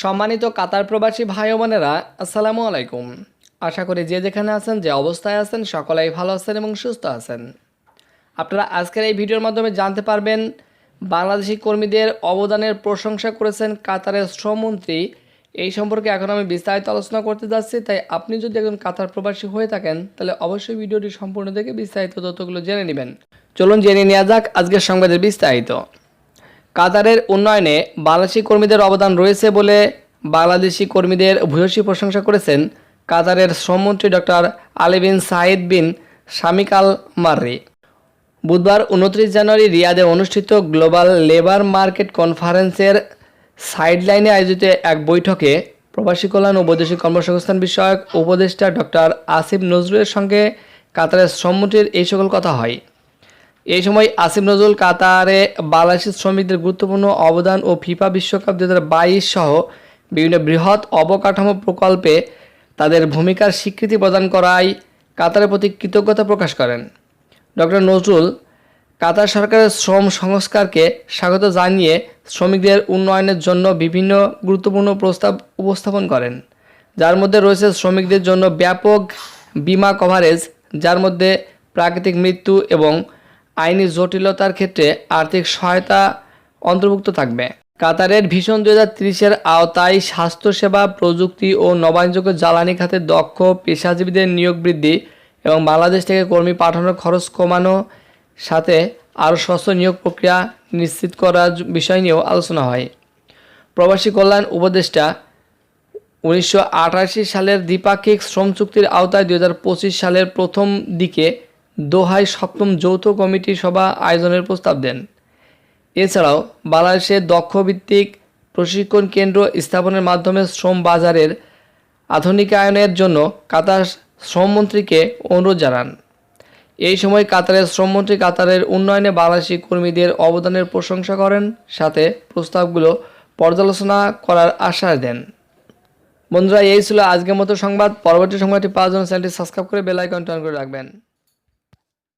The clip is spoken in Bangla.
সম্মানিত কাতার প্রবাসী ভাই বোনেরা, আসসালামু আলাইকুম। আশা করি যে যেখানে আছেন, যে অবস্থায় আছেন, সকলেই ভালো আছেন এবং সুস্থ আছেন। আপনারা আজকের এই ভিডিওর মাধ্যমে জানতে পারবেন, বাংলাদেশি কর্মীদের অবদানের প্রশংসা করেছেন কাতারের শ্রমমন্ত্রী এই সম্পর্কে এখন আমি বিস্তারিত আলোচনা করতে যাচ্ছি, তাই আপনি যদি একজন কাতার প্রবাসী হয়ে থাকেন, তাহলে অবশ্যই ভিডিওটি সম্পূর্ণ দেখে বিস্তারিত তথ্যগুলো জেনে নেবেন। চলুন জেনে নেওয়া যাক আজকের সংবাদের বিস্তারিত। কাতারের উন্নয়নে বাংলাদেশি কর্মীদের অবদান রয়েছে বলে বাংলাদেশি কর্মীদের ভূয়সী প্রশংসা করেছেন কাতারের শ্রমমন্ত্রী ডক্টর আলী সাহিদ বিন শামিক আল মার্রি। বুধবার উনত্রিশ জানুয়ারি রিয়াদে অনুষ্ঠিত গ্লোবাল লেবার মার্কেট কনফারেন্সের সাইডলাইনে আয়োজিত এক বৈঠকে প্রবাসী কল্যাণ ও বৈদেশিক কর্মসংস্থান বিষয়ক উপদেষ্টা ডক্টর আসিফ নজরুলের সঙ্গে কাতারের শ্রমমন্ত্রীর এই সকল কথা হয়। এই সময় আসিফ নজরুল কাতারে বাংলাদেশি শ্রমিকদের গুরুত্বপূর্ণ অবদান ও ফিফা বিশ্বকাপ দু হাজার বাইশ সহ বিভিন্ন বৃহৎ অবকাঠামো প্রকল্পে তাদের ভূমিকার স্বীকৃতি প্রদান করায় কাতারের প্রতি কৃতজ্ঞতা প্রকাশ করেন। ডক্টর নজরুল কাতার সরকারের শ্রম সংস্কারকে স্বাগত জানিয়ে শ্রমিকদের উন্নয়নের জন্য বিভিন্ন গুরুত্বপূর্ণ প্রস্তাব উপস্থাপন করেন, যার মধ্যে রয়েছে শ্রমিকদের জন্য ব্যাপক বিমা কভারেজ যার মধ্যে প্রাকৃতিক মৃত্যু এবং আইনি জটিলতার ক্ষেত্রে আর্থিক সহায়তা অন্তর্ভুক্ত থাকবে। কাতারের ভীষণ দুই হাজার তিরিশের আওতায় স্বাস্থ্যসেবা, প্রযুক্তি ও নবায়নযোগ্য জ্বালানি খাতে দক্ষ পেশাজীবীদের নিয়োগ বৃদ্ধি এবং বাংলাদেশ থেকে কর্মী পাঠানোর খরচ কমানো, সাথে আরও স্বচ্ছ নিয়োগ প্রক্রিয়া নিশ্চিত করার বিষয় নিয়েও আলোচনা হয়। প্রবাসী কল্যাণ উপদেষ্টা উনিশশো আটাশি সালের দ্বিপাক্ষিক শ্রম চুক্তির আওতায় দু হাজার পঁচিশ সালের প্রথম দিকে দোহায় সপ্তম যৌথ কমিটি সভা আয়োজনের প্রস্তাব দেন। এছাড়াও বাংলাদেশে দক্ষভিত্তিক প্রশিক্ষণ কেন্দ্র স্থাপনের মাধ্যমে শ্রম বাজারের আধুনিকায়নের জন্য কাতার শ্রমমন্ত্রীকে অনুরোধ জানান। এই সময় কাতারের শ্রমমন্ত্রী কাতারের উন্নয়নে বাংলাদেশি কর্মীদের অবদানের প্রশংসা করেন, সাথে প্রস্তাবগুলো পর্যালোচনা করার আশ্বাস দেন। বন্ধুরা, এই ছিল আজকের মতো সংবাদ। পরবর্তী সংবাদটি পাওয়ার জন্য চ্যানেলটি সাবস্ক্রাইব করে বেল আইকনটি অন করে রাখবেন।